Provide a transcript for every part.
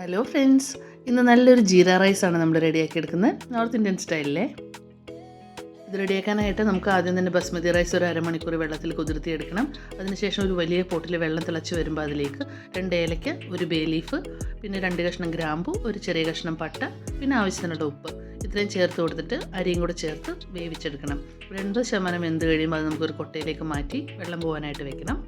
Hello friends ഇന്ന് നല്ലൊരു ജീര റൈസാണ് നമ്മൾ റെഡിയാക്കി എടുക്കുന്നത് നോർത്ത് ഇന്ത്യൻ സ്റ്റൈലിലെ ഇത് റെഡിയാക്കാനായിട്ട് നമുക്ക് ആദ്യം തന്നെ ബസ്മതി റൈസ് ഒരു അരമണിക്കൂർ വെള്ളത്തിൽ കുതിർത്തിയെടുക്കണം. അതിനുശേഷം ഒരു വലിയ പോട്ടിൽ വെള്ളം തിളച്ച് വരുമ്പോൾ അതിലേക്ക് രണ്ട് ഏലയ്ക്ക ഒരു ബേ ലീഫ് പിന്നെ രണ്ട് കഷ്ണം ഗ്രാമ്പു ഒരു ചെറിയ കഷ്ണം പട്ട പിന്നെ ആവശ്യത്തിനുള്ള ഉപ്പ്. ഇത്രയും ചേർത്ത് കൊടുത്തിട്ട് അരിയും കൂടെ ചേർത്ത് വേവിച്ചെടുക്കണം. രണ്ട് ശതമാനം വെന്ത് കഴിയുമ്പോൾ അത് നമുക്കൊരു കൊട്ടയിലേക്ക് മാറ്റി വെള്ളം പോകാനായിട്ട് വെക്കണം.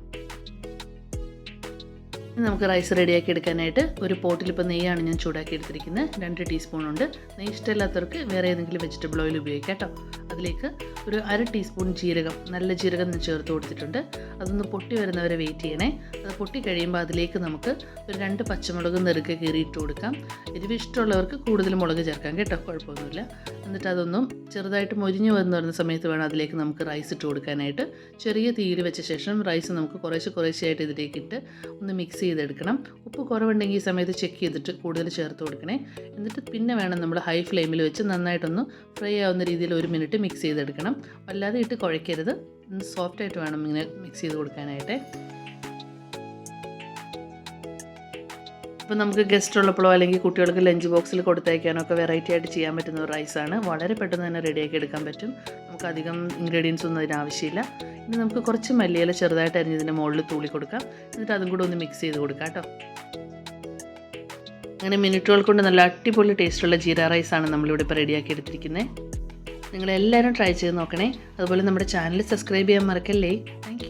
നമുക്ക് റൈസ് റെഡിയാക്കി എടുക്കാനായിട്ട് ഒരു പോട്ടിൽ ഇപ്പോൾ നെയ്യാണ് ഞാൻ ചൂടാക്കി എടുത്തിരിക്കുന്നത്. രണ്ട് ടീസ്പൂൺ ഉണ്ട്. നെയ്യ് ഇഷ്ടമില്ലാത്തവർക്ക് വേറെ ഏതെങ്കിലും വെജിറ്റബിൾ ഓയിൽ ഉപയോഗിക്കാം കേട്ടോ. അതിലേക്ക് ഒരു അര ടീസ്പൂൺ ജീരകം നല്ല ജീരകം ചേർത്ത് കൊടുത്തിട്ടുണ്ട്. അതൊന്ന് പൊട്ടി വരുന്നവരെ വെയിറ്റ് ചെയ്യണേ. അത് പൊട്ടി കഴിയുമ്പോൾ അതിലേക്ക് നമുക്ക് ഒരു രണ്ട് പച്ചമുളക് നെറുക്കെ കീറിയിട്ട് കൊടുക്കാം. എരിവ് ഇഷ്ടമുള്ളവർക്ക് കൂടുതൽ മുളക് ചേർക്കാം കേട്ടോ കുഴപ്പമൊന്നുമില്ല. എന്നിട്ട് അതൊന്നും ചെറുതായിട്ട് മൊരിഞ്ഞ് വന്ന് വരുന്ന സമയത്ത് വേണം അതിലേക്ക് നമുക്ക് റൈസ് ഇട്ട് കൊടുക്കാനായിട്ട്. ചെറിയ തീയിൽ വെച്ച ശേഷം റൈസ് നമുക്ക് കുറേശ്ശെ കുറേശ്ശെയായിട്ട് ഇതിലേക്ക് ഇട്ട് ഒന്ന് മിക്സ് ചെയ്തെടുക്കണം. ഉപ്പ് കുറവുണ്ടെങ്കിൽ ഈ സമയത്ത് ചെക്ക് ചെയ്തിട്ട് കൂടുതൽ ചേർത്ത് കൊടുക്കണേ. എന്നിട്ട് പിന്നെ വേണം നമ്മൾ ഹൈ ഫ്ലെയിമിൽ വെച്ച് നന്നായിട്ടൊന്ന് ഫ്രൈ ആവുന്ന രീതിയിൽ ഒരു മിനിറ്റ് മിക്സ് ചെയ്തെടുക്കണം. വല്ലാതെ ഇട്ട് കുഴയ്ക്കരുത് സോഫ്റ്റായിട്ട് വേണം ഇങ്ങനെ മിക്സ് ചെയ്ത് കൊടുക്കാനായിട്ട്. ഇപ്പോൾ നമുക്ക് ഗസ്റ്റ് ഉള്ളപ്പോഴോ അല്ലെങ്കിൽ കുട്ടികൾക്ക് ലഞ്ച് ബോക്സിൽ കൊടുത്തയക്കാനോ ഒക്കെ വെറൈറ്റി ആയിട്ട് ചെയ്യാൻ പറ്റുന്ന ഒരു റൈസാണ് വളരെ പെട്ടെന്ന് തന്നെ റെഡിയാക്കി എടുക്കാൻ പറ്റും. നമുക്ക് അധികം ഇൻഗ്രീഡിയൻസ് ഒന്നും അതിന് ആവശ്യമില്ല. ഇനി നമുക്ക് കുറച്ച് മല്ലിയില ചെറുതായിട്ട് അരിഞ്ഞതിന്റെ മുകളിൽ തൂളി കൊടുക്കാം. എന്നിട്ട് അതും കൂടെ ഒന്ന് മിക്സ് ചെയ്ത് കൊടുക്കാം കേട്ടോ. അങ്ങനെ മിനിറ്റുകൾ കൊണ്ട് നല്ല അടിപൊളി ടേസ്റ്റുള്ള ജീര റൈസാണ് നമ്മളിവിടെ ഇപ്പോൾ റെഡിയാക്കി എടുത്തിരിക്കുന്നത് നിങ്ങളെല്ലാവരും ട്രൈ ചെയ്ത് നോക്കണേ. അതുപോലെ നമ്മുടെ ചാനൽ സബ്സ്ക്രൈബ് ചെയ്യാൻ മറക്കല്ലേ. താങ്ക്